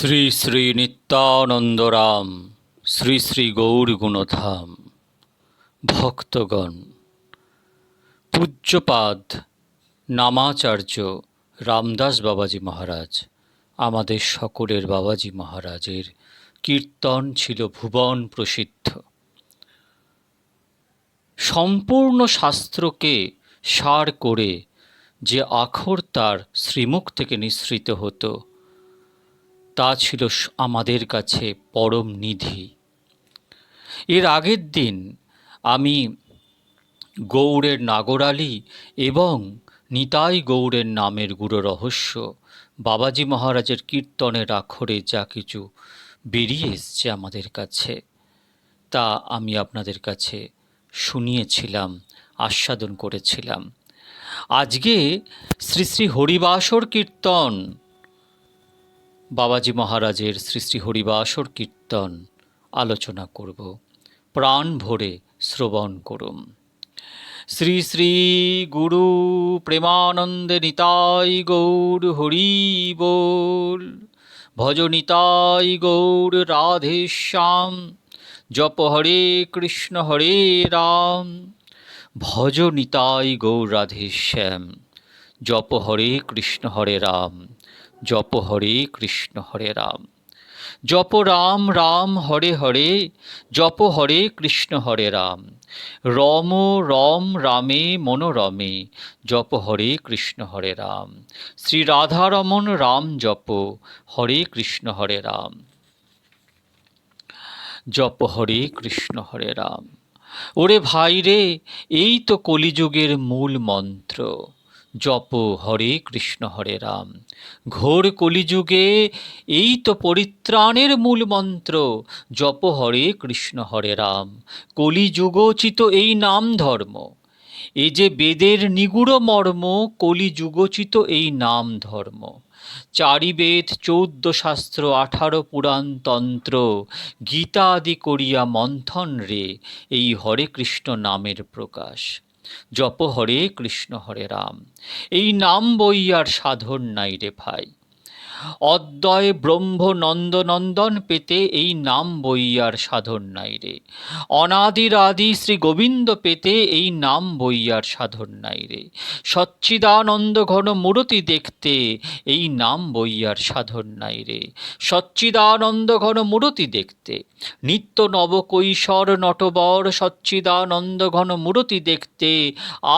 শ্রী শ্রী নিত্যানন্দরাম, শ্রী শ্রী গৌর গুণধাম ভক্তগণ, পূজ্যপাদ নামাচার্য রামদাস বাবাজি মহারাজ, আমাদের সকলের বাবাজি মহারাজের কীর্তন ছিল ভুবন প্রসিদ্ধ। সম্পূর্ণ শাস্ত্রকে সার করে যে আখর তার শ্রীমুখ থেকে নিঃসৃত হতো তা ছিল আমাদের কাছে পরম নিধি। এর আগের দিন আমি গৌড়ের নাগরালি এবং নিতাই গৌড়ের নামের গুরু রহস্য বাবাজি মহারাজের কীর্তনের আখরে যা কিছু বেরিয়ে এসছে আমাদের কাছে, তা আমি আপনাদের কাছে শুনিয়েছিলাম, আস্বাদন করেছিলাম। আজকে শ্রী শ্রী হরিবাসর কীর্তন বাবাজি মহারাজের শ্রী হরিবাসর কীর্তন আলোচনা করব। প্রাণ ভরে শ্রবণ করুম। শ্রী শ্রী গুরু প্রেমানন্দে নিতাই গৌর হরি বল। ভজ নিতাই গৌর রাধে শ্যাম। জপ হরে কৃষ্ণ হরে রাম। ভজ নিতাই গৌর রাধে শ্যাম। জপ হরে কৃষ্ণ হরে রাম। জপ হরে কৃষ্ণ হরে রাম। জপ রাম রাম হরে হরে, জপ হরে কৃষ্ণ হরে রাম। রম রম, রামে, মনোরমে, জপ হরে কৃষ্ণ হরে রাম। শ্রী রাধারমন রাম জপ, হরে কৃষ্ণ হরে রাম। জপ হরে কৃষ্ণ হরে রাম। ওরে ভাই রে এই তো কলিযুগের মূল মন্ত্র। জপ হরে কৃষ্ণ হরে রাম। ঘোর কলিযুগে এই তো পরিত্রাণের মূল মন্ত্র, জপ হরে কৃষ্ণ হরে রাম। কলিযুগোচিত এই নাম ধর্ম, এ যে বেদের নিগুড় মর্ম, কলিযুগোচিত এই নাম ধর্ম। চারি বেদ চৌদ্দ শাস্ত্র আঠারো পুরাণ তন্ত্র গীতা আদি করিয়া মন্থন রে, এই হরে কৃষ্ণ নামের প্রকাশ। জপ হরে কৃষ্ণ হরে রাম। এই নাম বইয়ার সাধন নাই রে ভাই। অদ্বয় ব্রহ্ম নন্দনন্দন পেতে এই নাম বইয়ার সাধন নাই রে। অনাদির আদি শ্রী গোবিন্দ পেতে এই নাম বইয়ার সাধন নাই রে। সচ্চিদানন্দ ঘন মূরতি দেখতে এই নাম বইয়ার সাধন নাই রে। সচ্চিদানন্দ ঘন মূরতি দেখতে, নিত্য নবকৈশর নটবর সচ্চিদানন্দ ঘন মূরতি দেখতে,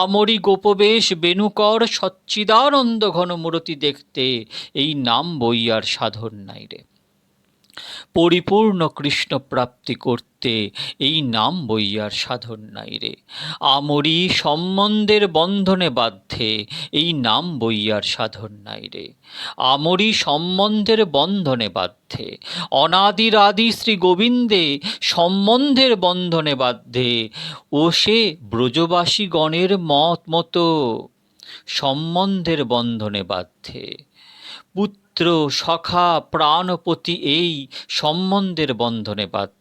আমরি গোপবেশ বেণুকর সচ্চিদানন্দ ঘন মূরতি দেখতে এই নাম বইয়ার সাধন নাই রে। পরিপূর্ণ কৃষ্ণ প্রাপ্তি করতে এই নাম বইয়ার সাধন নাই রে। আমরি সম্বন্ধের বন্ধনে বাধ্যে এই নাম বইয়ার সাধন নাই রে। আমরি সম্বন্ধের বন্ধনে বাধ্যে, অনাদির আদি শ্রী গোবিন্দে সম্বন্ধের বন্ধনে বাধ্যে, ও সে ব্রজবাসী গণের মত মতো সম্বন্ধের বন্ধনে বাধ্যে। পুত্র সখা প্রাণপতি এই সম্বন্ধের বন্ধনে বাধ্যে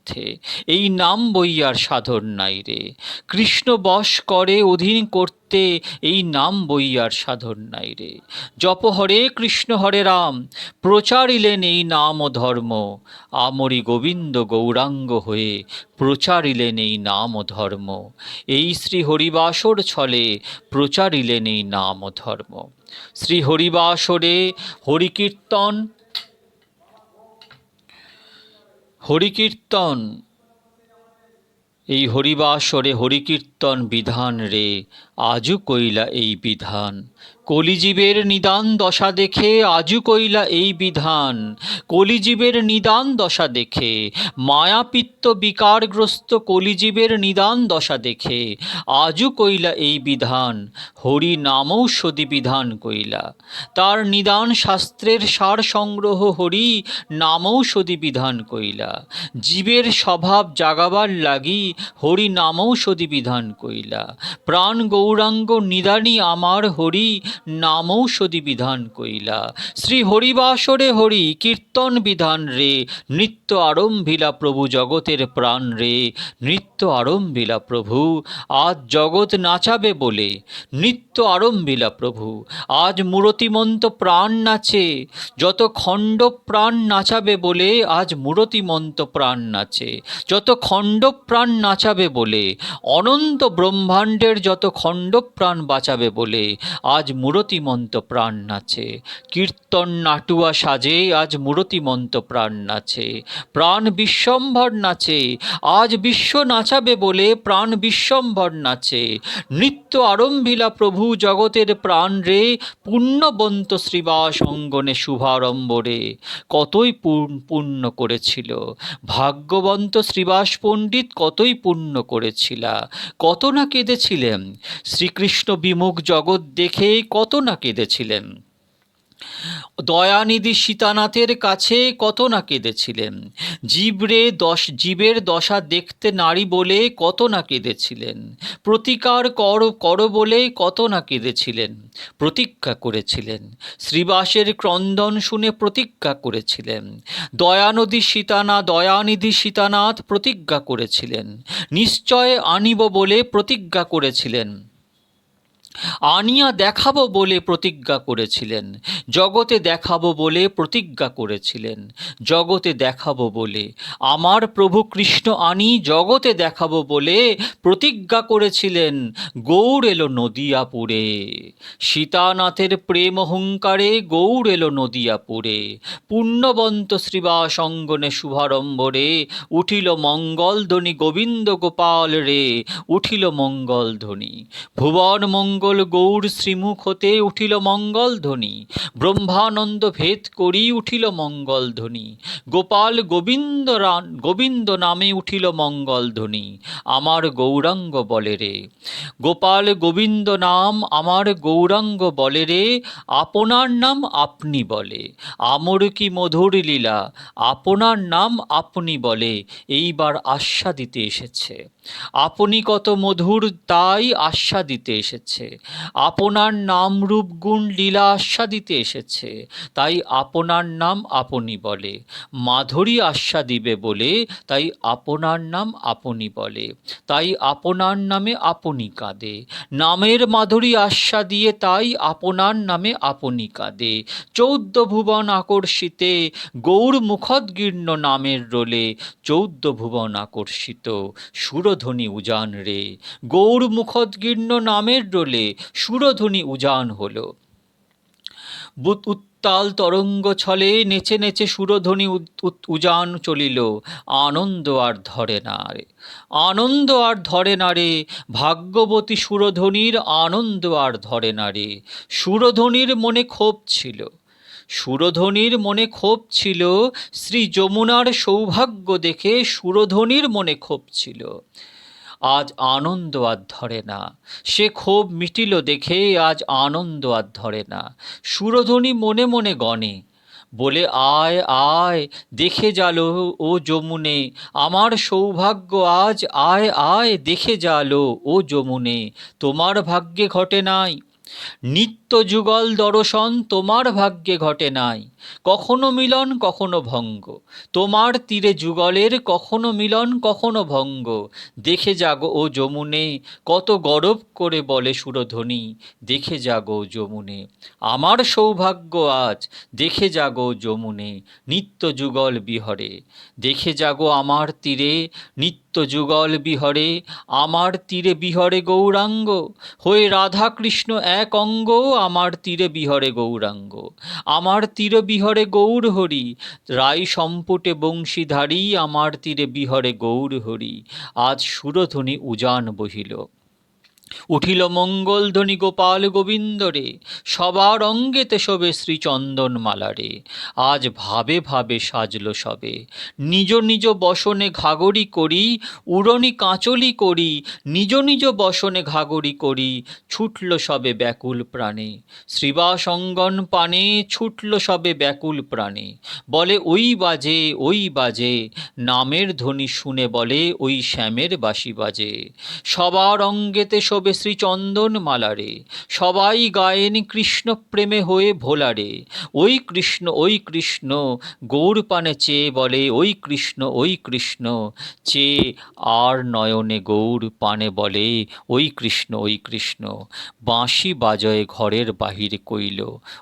এই নাম বইয়ার সাধন নাই রে। কৃষ্ণ বশ করে অধীন করতে এই নাম বইয়ার সাধন নাই রে। জপ হরে কৃষ্ণ হরে রাম, প্রচারিলেন এই নাম ও ধর্ম। আমরি গোবিন্দ গৌরাঙ্গ হয়ে প্রচারিলেন এই নাম ও ধর্ম। এই শ্রী হরিবাসর ছলে প্রচারিলেন এই নাম ও ধর্ম। শ্রী হরিবাসরে হরিকীর্তন হরিকীর্তন। এই হরিবাসরে হরিকীর্তন বিধান রে আজু কইলা এই বিধান। কলিজীবের নিদান দশা দেখে আজু কইলা এই বিধান। কলিজীবের নিদান দশা দেখে, মায়াপিত্ত বিকারগ্রস্ত কলিজীবের নিদান দশা দেখে, আজু কইলা এই বিধান, হরি নামৌষধি বিধান কইলা। তার নিদান শাস্ত্রের সার সংগ্রহ হরি নামৌষধি বিধান কইলা। জীবের স্বভাব জাগাবার লাগি হরি নামৌষধি বিধান কইলা। প্রাণ গৌরাঙ্গ নিদানি আমার হরি নামৌষধি বিধান কইলা। শ্রী হরিবাসরে হরি কীর্তন বিধান রে, নৃত্য আরম্ভিলা প্রভু জগতের প্রাণ রে। নৃত্য আরম্ভিলা প্রভু, আজ জগৎ নাচাবে বলে। নৃত্য আরম্ভিলা প্রভু, আজ মূরতিমন্ত প্রাণ নাচে। যত খণ্ড প্রাণ নাচাবে বলে, আজ মূরতিমন্ত প্রাণ নাচে। যত খণ্ড প্রাণ নাচাবে বলে, অনন্ত ব্রহ্মাণ্ডের যত খণ্ড প্রাণ বাঁচাবে বলে, আজ মূরতিমন্ত প্রাণ নাচে কীর্তন নাটুয়া সাজে, আজ মূরতিমন্ত প্রাণ নাচে প্রাণ বিশ্বম্ভর নাচে, আজ বিশ্ব নাচাবে বলে প্রাণ বিশ্বম্ভর নাচে। নৃত্য আরম্ভিলা প্রভু জগতের প্রাণ রে, পুণ্যবন্ত শ্রীবাস অঙ্গনে শুভারম্ভরে। কতই পূর্ণ- পুণ্য করেছিল। ভাগ্যবন্ত শ্রীবাস পণ্ডিত কতই পুণ্য করেছিলা। কত না কেঁদেছিলেন। শ্রীকৃষ্ণ বিমুখ জগৎ দেখে কত না কেঁদেছিলেন? দয়ানিধি সীতানাথের কাছে কত না কেঁদেছিলেন? জীবরে দশ, জীবের দশা দেখতে নারী বলে কত না কেঁদেছিলেন? প্রতিকার কর কর বলে কত না কেঁদেছিলেন? প্রতিজ্ঞা করেছিলেন। শ্রীবাসের ক্রন্দন শুনে প্রতিজ্ঞা করেছিলেন। দয়ানদী সীতানা, দয়ানিধি সীতানাথ প্রতিজ্ঞা করেছিলেন। নিশ্চয় আনিব বলে প্রতিজ্ঞা করেছিলেন। আনিয়া দেখাবো বলে প্রতিজ্ঞা করেছিলেন। জগতে দেখাবো বলে প্রতিজ্ঞা করেছিলেন। জগতে দেখাবো বলে। আমার প্রভু কৃষ্ণ আনি জগতে দেখাবো বলে প্রতিজ্ঞা করেছিলেন। গৌর এলো নদিয়াপুরে। সীতানাথের প্রেম হুঙ্কারে গৌর এলো নদিয়াপুরে। পুণ্যবন্ত শ্রীবাস অঙ্গনে শুভারম্ভরে উঠিল মঙ্গলধ্বনি গোবিন্দ গোপাল রে। উঠিল মঙ্গলধ্বনি। ভুবন মঙ্গল গৌর শ্রীমুখ হতে উঠিল মঙ্গল ধ্বনি। ব্রহ্মানন্দ ভেদ করি উঠিল মঙ্গল ধ্বনি। গোপাল গোবিন্দ গোবিন্দ নামে উঠিল মঙ্গল ধ্বনি। আমার গৌরাঙ্গ বলে রে। গোপাল গোবিন্দ নাম আমার গৌরাঙ্গ বলে রে। আপনার নাম আপনি বলে। আমর কি মধুর লীলা। আপনার নাম আপনি বলে। এইবার আশা দিতে এসেছে। আপনি কত মধুর, তাই আশা দিতে এসেছে। আপনার নাম রূপ গুণ লীলা আশা দিতে এসেছে, তাই আপনার নাম আপনি বলে। মাধুরী আশা দিবে বলে, তাই আপনার নাম আপনি বলে। তাই আপনার নামে আপনি কাঁদে। নামের মাধুরী আশা দিয়ে তাই আপনার নামে আপনি কাঁদে। চৌদ্দ ভুবন আকর্ষিতে, গৌর মুখোদ্গীর্ণ নামের রোলে। চৌদ্দ ভুবন আকর্ষিত, সুরধ্বনি উজান রে। গৌর মুখোদ্গীর্ণ নামের রোলে সুরধ্বনি উজান হলো। উত্তাল তরঙ্গ ছলে নেচে নেচে সুরধ্বনি উজান চলিল। আনন্দ আর ধরে না রে। আনন্দ আর ধরে না রে। ভাগ্যবতী সুরধ্বনির আনন্দ আর ধরে না রে। সুরধ্বনির মনে ক্ষোভ ছিল। সুরধ্বনির মনে ক্ষোভ ছিল। শ্রী যমুনার সৌভাগ্য দেখে সুরধ্বনির মনে ক্ষোভ ছিল। আজ আনন্দ আর ধরে না। সে ক্ষোভ মিটিল দেখে আজ আনন্দ আর ধরে না। সুরধ্বনি মনে মনে গণে বলে, আয় আয়, দেখে জালো ও যমুনে, আমার সৌভাগ্য আজ আয় আয়, দেখে জালো ও যমুনে, তোমার ভাগ্যে ঘটে নাই। নিত্য যুগল দর্শন তোমার ভাগ্যে ঘটে নাই। কখনো মিলন, কখনো ভঙ্গ। তোমার তীরে যুগলের কখনো মিলন, কখনো ভঙ্গ। দেখে যাগো ও যমুনে, কত গরব করে বলে সুরধ্বনি। দেখে যাগো যমুনে, আমার সৌভাগ্য আজ। দেখে যাগো যমুনে, নিত্য যুগল বিহরে। দেখে যাগো আমার তীরে, নিত্য যুগল বিহরে, আমার তীরে বিহরে গৌরাঙ্গ। হয়ে রাধাকৃষ্ণ এক অঙ্গ, আমার তীরে বিহরে গৌরাঙ্গ। আমার তীরে বিহরে গৌর হরি রায় সম্পুটে বংশীধারী, আমার তীরে বিহরে গৌর হরি। আজ সুরধ্বনি উজান বহিল। উঠিল মঙ্গলধ্বনি গোপাল গোবিন্দরে সবার অঙ্গেতে শোবে শ্রীচন্দন মালারে আজ ভাবে ভাবে সাজল সবে, নিজ নিজ বসনে ঘাগরি করি, উড়নি কাঁচলি করি, নিজ নিজ বসনে ঘাগরি করি, ছুটল সবে ব্যাকুল প্রাণে। শ্রীবাসঙ্গন পানে ছুটল সবে ব্যাকুল প্রাণে। বলে, ওই বাজে ওই বাজে, নামের ধ্বনি শুনে বলে, ওই শ্যামের বাঁশি বাজে। সবার অঙ্গেতে শোবে শোবে শ্রীচন্দন মালারে। সবাই গায়েন কৃষ্ণ প্রেমে হয়ে ভোলারে। ওই কৃষ্ণ ওই কৃষ্ণ, গৌর পানে চেয়ে বলে, ওই কৃষ্ণ ওই কৃষ্ণ চেয়ে আর নয়নে গৌর পানে বলে, ওই কৃষ্ণ ওই কৃষ্ণ, বাঁশি বাজয়ে ঘরের বাহিরে কইল,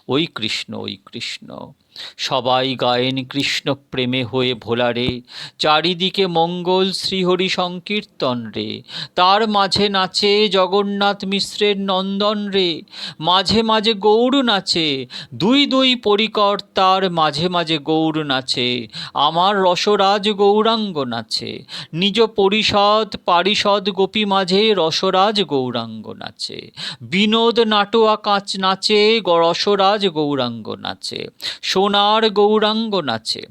ওই কৃষ্ণ ওই কৃষ্ণ। সবাই গায়েন কৃষ্ণ প্রেমে হয়ে ভোলারে, চারিদিকে মঙ্গল শ্রীহরি সংকীর্তন রে। তার মাঝে নাচে জগন্নাথ মিশ্রের নন্দন রে। মাঝে মাঝে গৌর নাচে, দুই দুই পরিকর তার মাঝে মাঝে গৌর নাচে। আমার রসরাজ গৌরাঙ্গ নাচে, নিজ পরিষদ পারিষদ গোপী মাঝে রসরাজ গৌরাঙ্গ নাচে। বিনোদ নাটোয়া কাঁচ নাচে, রসরাজ গৌরাঙ্গ নাচে। সোনার গৌরাঙ্গ নাচে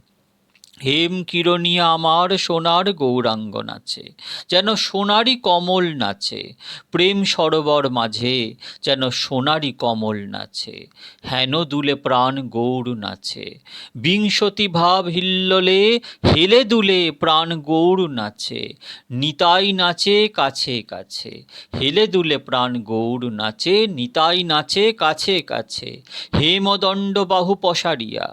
হেম কিরণিয়া আমার সোনার গৌরাঙ্গ নাচে, যেন সোনারি কমল নাচে, প্রেম সরোবর মাঝে যেন সোনারি কমল নাচে, হেন দুলে প্রাণ গৌর নাচে, বিংশতি ভাব হিল্লোলে হেলে দুলে প্রাণ গৌর নাচে, নিতাই নাচে কাছে কাছে, হেলে দুলে প্রাণ গৌর নাচে, নিতাই নাচে কাছে কাছে হেমদণ্ড বাহু পসারিয়া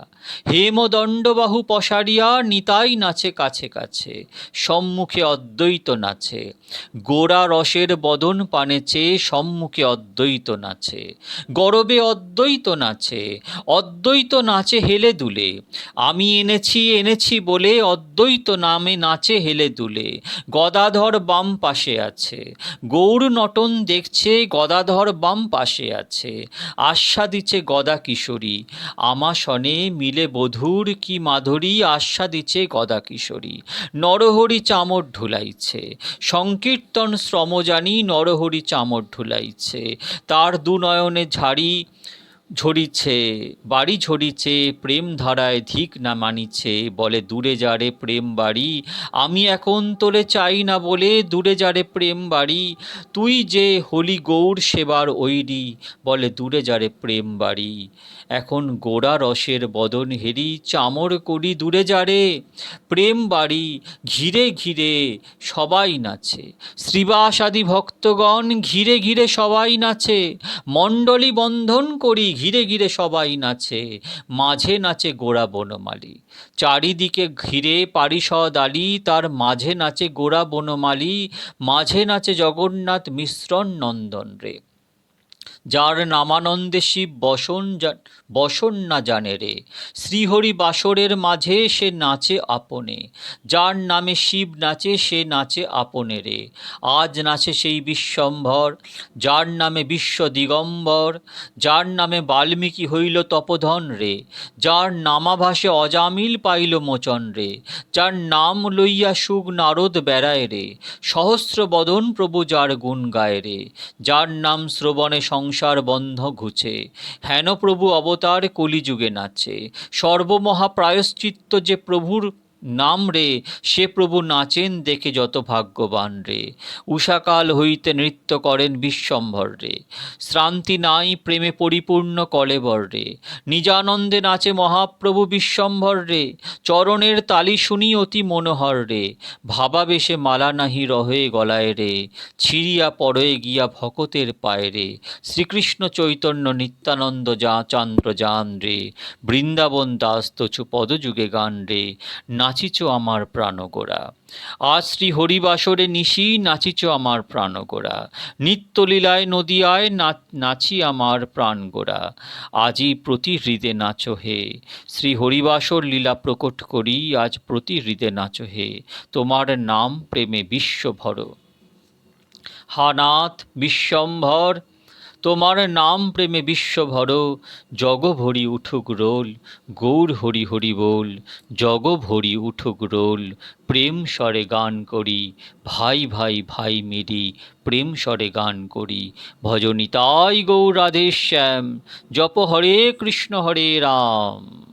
হেমদণ্ড বাহু পসারিয়া নিতাই নাচে কাছে কাছে, সম্মুখে অদ্বৈত নাচে। গোড়া রসের বদন পানে চেয়ে সম্মুখে অদ্বৈত নাচে। গরবে অদ্বৈত নাচে অদ্বৈত নাচে হেলে দুলে। আমি এনেছি এনেছি বলে অদ্বৈত নামে নাচে হেলে দুলে। গদাধর বাম পাশে আছে। গৌর নটন দেখছে গদাধর বাম পাশে আছে। আস্বাদিছে গদা কিশোরী। আমাসনে মিলে বধূর কি মাধুরী আস্বাদিছে গদা কিশোরী। নরহরি চামর ঢুলাইছে। সংকীর্তন শ্রম জানি নরহরি চামর ঢুলাইছে। তার দুনয়নে ঝাড়ি ঝরিছে, বাড়ি ঝরিছে, প্রেম ধারায় ধিক না মানিছে, বলে, দূরে যারে প্রেম বাড়ি, আমি এখন তোলে চাই না বলে, দূরে যারে প্রেম বাড়ি, তুই যে হলি গৌর সেবার ঐরি, বলে, দূরে যারে প্রেম বাড়ি। এখন গোড়া রসের বদন হেরি চামর করি দূরে যারে। প্রেম বাড়ি ঘিরে ঘিরে সবাই নাচে। শ্রীবাস আদি ভক্তগণ ঘিরে ঘিরে সবাই নাচে। মণ্ডলী বন্ধন করি ঘিরে ঘিরে সবাই নাচে। মাঝে নাচে গোড়া বনমালী। চারিদিকে ঘিরে পারিষদ আলী, তার মাঝে নাচে গোড়া বনমালী, মাঝে নাচে জগন্নাথ মিশ্রণ নন্দন রে। যার নামানন্দে শিব বসন বসন না জানে রে। শ্রীহরি বাসরের মাঝে সে নাচে আপনে, যার নামে শিব নাচে সে নাচে আপনে রে। আজ নাচে সেই বিশ্বম্ভর, যার নামে বিশ্ব দিগম্বর, যার নামে বাল্মীকি হইল তপধন রে। যার নামাভাসে অজামিল পাইল মোচন রে। যার নাম লইয়া সুগ নারদ বেড়ায় রে। সহস্র বদন প্রভু যার গুণ গায় রে। যার নাম শ্রবণে সংসার বন্ধ ঘুছে হেন প্রভু অবতার কলিযুগে নাচে। সর্বমহা প্রায়শ্চিত্ত যে প্রভুর নাম রে, সে প্রভু নাচেন দেখে যত ভাগ্যবান রে। উষাকাল হইতে নৃত্য করেন বিশ্বম্ভর রে। শ্রান্তি নাই, প্রেমে পরিপূর্ণ কলেবর রে। নিজানন্দে নাচে মহাপ্রভু বিশ্বম্ভর রে। চরণের তালি শুনি অতি মনোহর রে। ভাবাবেশে মালা নাহি রহে গলায় রে। ছিড়িয়া পড়ে গিয়া ভকতের পায়ে রে। শ্রীকৃষ্ণ চৈতন্য নিত্যানন্দ যা চান্দ্র যান রে। বৃন্দাবন দাস তছু পদযুগে গান রে। নাচিছ আমার প্রাণগোড়া। আজ শ্রী হরিবাসরে নিশি নাচিছ আমার প্রাণগোড়া। নিত্যলীলায় নদিয়ায় নাচি আমার প্রাণগোড়া। আজি প্রতি হৃদে নাচো হে। শ্রী হরিবাসর লীলা প্রকট করি, আজ প্রতি হৃদে নাচো হে। তোমার নাম প্রেমে বিশ্বভর। হানাথ বিশ্বম্ভর তোমার নাম প্রেমে বিশ্বভর জগ ভরি উঠুক রোল, গৌর হরি হরি বোল, জগ ভরি উঠুক রোল, প্রেম স্বরে গান করি, ভাই ভাই ভাই মিরি প্রেম স্বরে গান করি ভজনিতাই গৌরাধে শ্যাম, জপ হরে কৃষ্ণ হরে রাম।